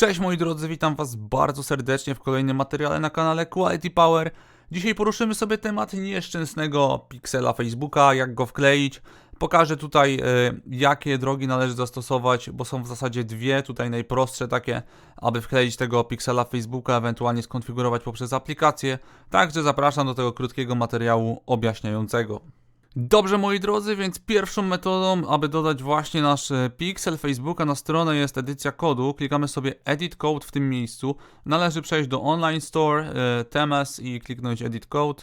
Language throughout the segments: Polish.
Cześć moi drodzy, witam was bardzo serdecznie w kolejnym materiale na kanale Quality Power. Dzisiaj poruszymy sobie temat nieszczęsnego piksela Facebooka, jak go wkleić. Pokażę tutaj e, jakie drogi należy zastosować, bo są w zasadzie dwie, tutaj najprostsze takie, aby wkleić tego piksela Facebooka, ewentualnie skonfigurować poprzez aplikację. Także zapraszam do tego krótkiego materiału objaśniającego. Dobrze moi drodzy, więc pierwszą metodą, aby dodać właśnie nasz e, pixel Facebooka na stronę jest edycja kodu. Klikamy sobie Edit Code w tym miejscu. Należy przejść do Online Store, e, TMS i kliknąć Edit Code.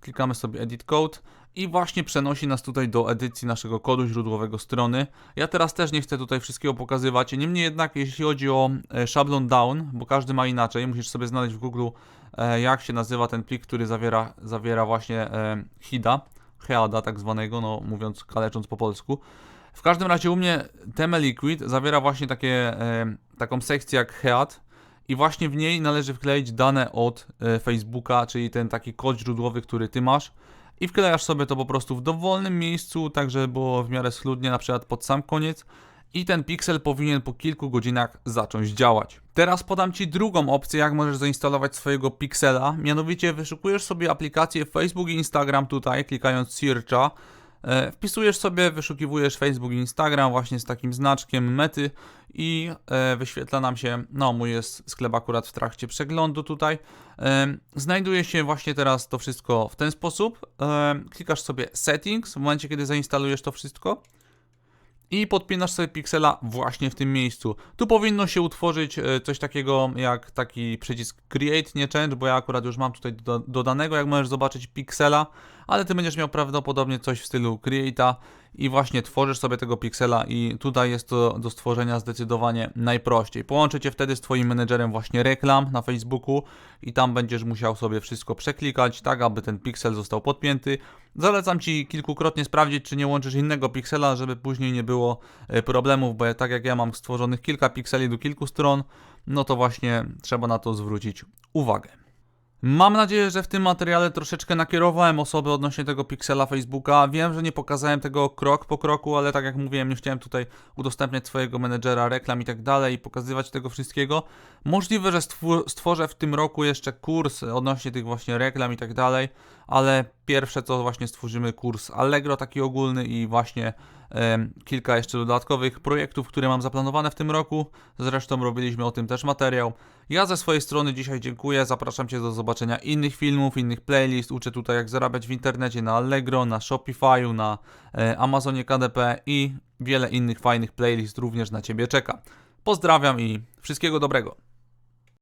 Klikamy sobie Edit Code i właśnie przenosi nas tutaj do edycji naszego kodu źródłowego strony. Ja teraz też nie chcę tutaj wszystkiego pokazywać, niemniej jednak jeśli chodzi o e, szablon down, bo każdy ma inaczej, musisz sobie znaleźć w Google jak się nazywa ten plik, który zawiera, zawiera właśnie HIDA. Heada tak zwanego, no mówiąc, kalecząc po polsku. W każdym razie u mnie Teme Liquid zawiera właśnie takie, e, taką sekcję jak Head i właśnie w niej należy wkleić dane od e, Facebooka, czyli ten taki kod źródłowy, który ty masz i wklejasz sobie to po prostu w dowolnym miejscu, tak żeby było w miarę schludnie, na przykład pod sam koniec i ten piksel powinien po kilku godzinach zacząć działać. Teraz podam Ci drugą opcję, jak możesz zainstalować swojego piksela. Mianowicie wyszukujesz sobie aplikację Facebook i Instagram tutaj, klikając Searcha. E, Wpisujesz sobie, wyszukiwujesz Facebook i Instagram właśnie z takim znaczkiem mety i e, wyświetla nam się, no mój jest sklep akurat w trakcie przeglądu tutaj. E, Znajduje się właśnie teraz to wszystko w ten sposób. Klikasz sobie settings w momencie, kiedy zainstalujesz to wszystko i podpinasz sobie piksela właśnie w tym miejscu. Tu powinno się utworzyć e, coś takiego jak taki przycisk Create, nie Change, bo ja akurat już mam tutaj do, dodanego, jak możesz zobaczyć, piksela, ale ty będziesz miał prawdopodobnie coś w stylu Create'a i właśnie tworzysz sobie tego piksela i tutaj jest to do stworzenia zdecydowanie najprościej. Połączę cię wtedy z twoim menedżerem właśnie reklam na Facebooku i tam będziesz musiał sobie wszystko przeklikać, tak aby ten piksel został podpięty. Zalecam ci kilkukrotnie sprawdzić, czy nie łączysz innego piksela, żeby później nie było e, problemów, bo tak jak ja mam stworzonych kilka pikseli do kilku stron, no to właśnie trzeba na to zwrócić uwagę. Mam nadzieję, że w tym materiale troszeczkę nakierowałem osoby odnośnie tego piksela Facebooka. Wiem, że nie pokazałem tego krok po kroku, ale tak jak mówiłem, nie chciałem tutaj udostępniać swojego menedżera, reklam i tak dalej i pokazywać tego wszystkiego. Możliwe, że stworzę w tym roku jeszcze kurs odnośnie tych właśnie reklam i tak dalej, ale pierwsze co właśnie stworzymy kurs Allegro taki ogólny i właśnie kilka jeszcze dodatkowych projektów, które mam zaplanowane w tym roku. Zresztą robiliśmy o tym też materiał. Ja ze swojej strony dzisiaj dziękuję. Zapraszam Cię do zobaczenia innych filmów, innych playlist. Uczę tutaj jak zarabiać w internecie na Allegro, na Shopify'u, na e, Amazonie KDP i wiele innych fajnych playlist również na Ciebie czeka. Pozdrawiam i wszystkiego dobrego.